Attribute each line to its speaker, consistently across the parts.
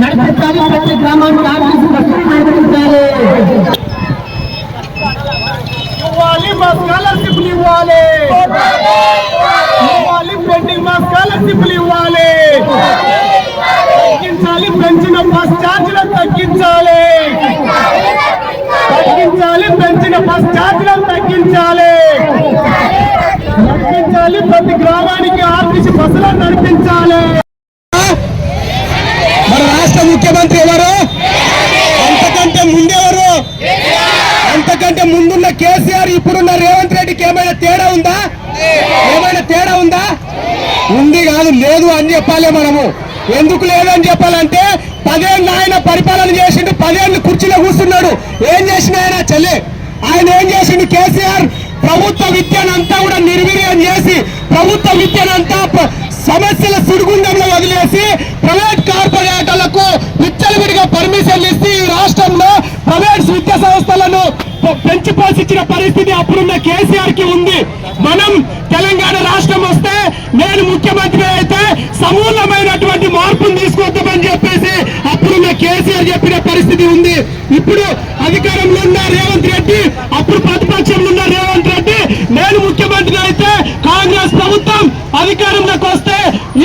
Speaker 1: నడిపించాలి ప్రతి గ్రామానికి ఆర్టీసీ బస్సులు నడిపించాలి
Speaker 2: ఇవ్వాలి మా స్కాలర్షిప్లు ఇవ్వాలి ఇవ్వాలి పెండింగ్ మా స్కాలర్షిప్లు ఇవ్వాలి తగ్గించాలి పెంచిన బస్ ఛార్జీలను తగ్గించాలి తగ్గించాలి పెంచిన బస్ ఛార్జీలను తగ్గించాలి నడిపించాలి ప్రతి గ్రామానికి ఆర్టీసీ బస్సులను నడిపించాలి
Speaker 3: అంతకంటే ముందున్న కేసీఆర్ ఇప్పుడున్న రేవంత్ రెడ్డికి ఏమైనా తేడా ఉందా? ఏమైనా తేడా ఉందా? ఉంది కాదు లేదు అని చెప్పాలి మనము. ఎందుకు లేదని చెప్పాలంటే పదేళ్ళు ఆయన పరిపాలన చేసిండు పదేళ్ళు కుర్చీలో కూర్చున్నాడు. ఏం చేసిన ఆయన చెల్లి? ఆయన ఏం చేసిండు కేసీఆర్? ప్రభుత్వ విద్యనంతా కూడా నిర్వీర్యం చేసి ప్రభుత్వ విద్యనంతా సమస్యల సుడిగుండంలో వదిలేసి ప్రైవేట్ కార్పొరేటర్లకు విచ్చలవిడిగా పర్మిషన్లు ఇస్తే ఈ రాష్ట్రంలో ప్రైవేట్ విద్యా సంస్థలను పెంచి పోషించిన పరిస్థితి అప్పుడున్న కేసీఆర్కి ఉంది. మనం తెలంగాణ రాష్ట్రం వస్తే నేను ముఖ్యమంత్రి అయితే సమూలమైనటువంటి మార్పును తీసుకొద్దామని చెప్పేసి అప్పుడున్న కేసీఆర్ చెప్పిన పరిస్థితి ఉంది. ఇప్పుడు అధికారంలో ఉన్న రేవంత్ రెడ్డి అప్పుడు ప్రతిపక్షంలో ఉన్న రేవంత్ రెడ్డి నేను ముఖ్యమంత్రి అయితే కాంగ్రెస్ ప్రభుత్వం అధికారంలోకి వస్తే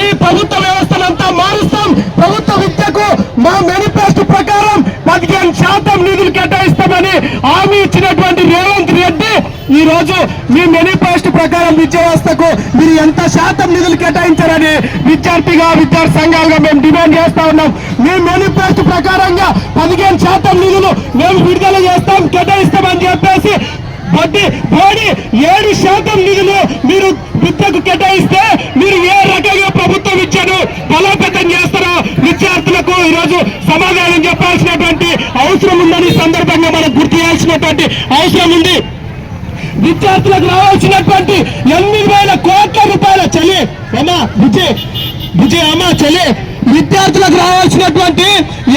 Speaker 3: ఈ ప్రభుత్వ వ్యవస్థనంతా మారుస్తాం ప్రభుత్వ విద్యకు మా మేనిఫెస్టో ప్రకారం పదిహేను శాతం నిధులు కేటాయిస్తామని హామీ ఇచ్చినటువంటి రేవంత్ రెడ్డి ఈ రోజు మీ మేనిఫెస్టో ప్రకారం విద్యావ్యవస్థకు మీరు ఎంత శాతం నిధులు కేటాయించారని విద్యార్థిగా విద్యార్థి సంఘాలుగా మేము డిమాండ్ చేస్తా ఉన్నాం. మీ మేనిఫెస్టో ప్రకారంగా పదిహేను శాతం నిధులు మేము విడుదల చేస్తాం కేటాయిస్తామని చెప్పేసి వడ్డీ బోడి ఏడు శాతం నిధులు మీరు విద్యకు కేటాయిస్తే మీరు ఏ రకంగా ప్రభుత్వ విద్యను బలోపేతం చేస్తారో విద్యార్థులకు ఈరోజు సమాధానం చెప్పాల్సినటువంటి అవసరం ఉందని ఈ సందర్భంగా మనం గుర్తు చేయాల్సినటువంటి అవసరం ఉంది. విద్యార్థులకు రావాల్సినటువంటి ఎనిమిది వేల కోట్ల రూపాయల చలి అమ్మా విజయ్ విజయ్ అమ్మా చలి విద్యార్థులకు రావాల్సినటువంటి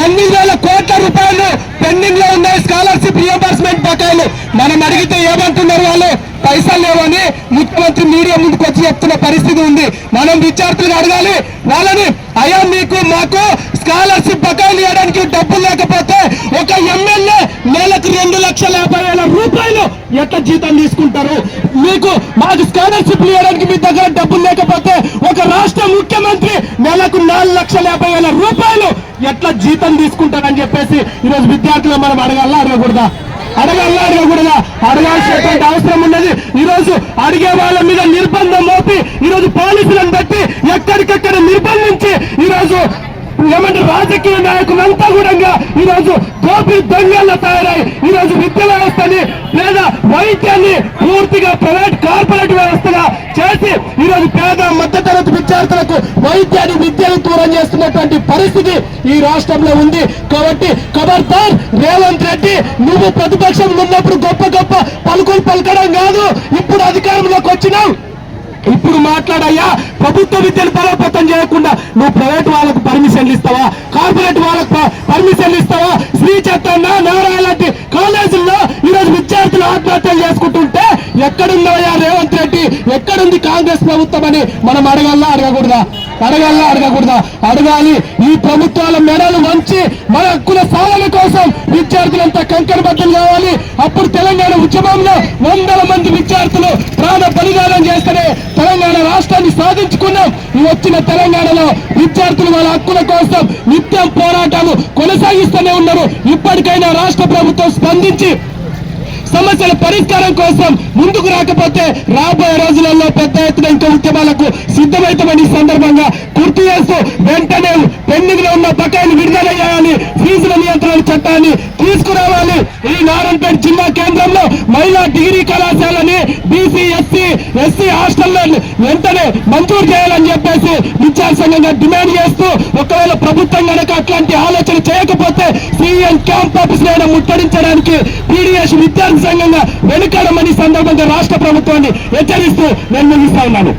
Speaker 3: ఎనిమిది వేల కోట్ల రూపాయలు పెండింగ్లో ఉన్నాయి స్కాలర్షిప్ రియంబర్స్మెంట్ బకాయిలు. మనం అడిగితే ఏమంటున్నారు వాళ్ళు? పైసలు లేవని ముఖ్యమంత్రి మీడియా ముందుకు వచ్చి చెప్తున్న పరిస్థితి ఉంది. మనం విద్యార్థులకు అడగాలి. వాళ్ళని అయ్యా మీకు మాకు స్కాలర్షిప్ బకాయిలు ఇవ్వడానికి డబ్బులు లేకపోతే ఒక ఎమ్మెల్యే నెలకు రెండు లక్షల యాభై వేల రూపాయలు ఎట్లా జీతం తీసుకుంటారు? మీకు మాకు స్కాలర్షిప్ ఇవ్వడానికి మీ దగ్గర డబ్బులు లేకపోతే ఒక రాష్ట్ర ముఖ్యమంత్రి నెలకు నాలుగు లక్షల యాభై వేల రూపాయలు ఎట్లా జీతం తీసుకుంటారని చెప్పేసి ఈరోజు విద్యార్థులు మనం అడగాల అడగకూడదా? అడగాల అడగకూడదా? అడగాల్సినటువంటి అవసరం ఉన్నది. ఈరోజు అడిగే వాళ్ళ మీద నిర్బంధం మోపి ఈ రోజు పోలీసులను బట్టి ఎక్కడికక్కడ ఏమంటే రాజకీయ నాయకులంతా కూడా ఈ రోజు గోపి దొంగల్లో తయారై ఈ రోజు విద్య వ్యవస్థని లేదా వైద్యాన్ని పూర్తిగా ప్రైవేట్ కార్పొరేట్ వ్యవస్థగా చేసి ఈ రోజు పేద మధ్యతరగతి విద్యార్థులకు వైద్యాన్ని విద్యను దూరం చేస్తున్నటువంటి పరిస్థితి ఈ రాష్ట్రంలో ఉంది. కాబట్టి ఖబర్దార్ రేవంత్ రెడ్డి నువ్వు ప్రతిపక్షంలో ఉన్నప్పుడు గొప్ప గొప్ప పలుకులు పలకడం కాదు. ఇప్పుడు అధికారంలోకి వచ్చినావు. ఇప్పుడు మాట్లాడయ్యా ప్రభుత్వ విద్యను బలోపేతం చేయకుండా నువ్వు ప్రైవేట్ వాళ్ళకు పర్మిషన్లు ఇస్తావా? కార్పొరేట్ వాళ్ళకు పర్మిషన్లు ఇస్తావా? శ్రీ చైతన్య నారాయణ లాంటి కాలేజీల్లో ఈరోజు విద్యార్థులు ఆత్మహత్యలు చేసుకుంటుంటే ఎక్కడున్నాయా రేవంత్ రెడ్డి? ఎక్కడ కాంగ్రెస్ ప్రభుత్వం అని మనం అడగల్లా అడగకూడదా? అడగల్లా అడగకూడదా? అడగాలి. ఈ ప్రభుత్వాల మెడలు వంచి మన హక్కుల సాధన కోసం విద్యార్థులంతా కంకణబద్ధులు కావాలి. అప్పుడు తెలంగాణ ఉద్యమంలో వందల మంది విద్యార్థులు ప్రాణ బలిదానం చేస్తేనే తెలంగాణ రాష్ట్రాన్ని సాధించుకున్నాం. ఈ వచ్చిన తెలంగాణలో విద్యార్థులు వాళ్ళ హక్కుల కోసం నిత్యం పోరాటాలు కొనసాగిస్తూనే ఉన్నారు. ఇప్పటికైనా రాష్ట్ర ప్రభుత్వం స్పందించి సమస్యల పరిష్కారం కోసం ముందుకు రాకపోతే రాబోయే రోజులలో పెద్ద ఎత్తున ఇంకా ఉద్యమాలకు సిద్ధమవుతామని సందర్భంగా గుర్తు చేస్తూ వెంటనే పెండింగ్లో ఉన్న బకాయిలు విడుదల చేయాలి ఫీజుల నియంత్రణ చట్టాన్ని తీసుకురావాలి. ఈ నారాయణపేట జిల్లా కేంద్రంలో మహిళా డిగ్రీ కళాశాలని బీసీ ఎస్సీ ఎస్సీ హాస్టల్లో వెంటనే మంజూరు చేయాలని చెప్పేసి విద్యాసంఘంగా డిమాండ్ చేస్తూ ఒకవేళ ప్రభుత్వం కనుక అట్లాంటి ఆలోచన చేయకపోతే సీఎం క్యాంపస్ ఆఫీస్ ముట్టడించడానికి పీడిఎస్ విద్యార్థి సంఘంగా వెనుకడమని సందర్భంగా రాష్ట్ర ప్రభుత్వాన్ని హెచ్చరిస్తూ నేను ముగిస్తా ఉన్నాను.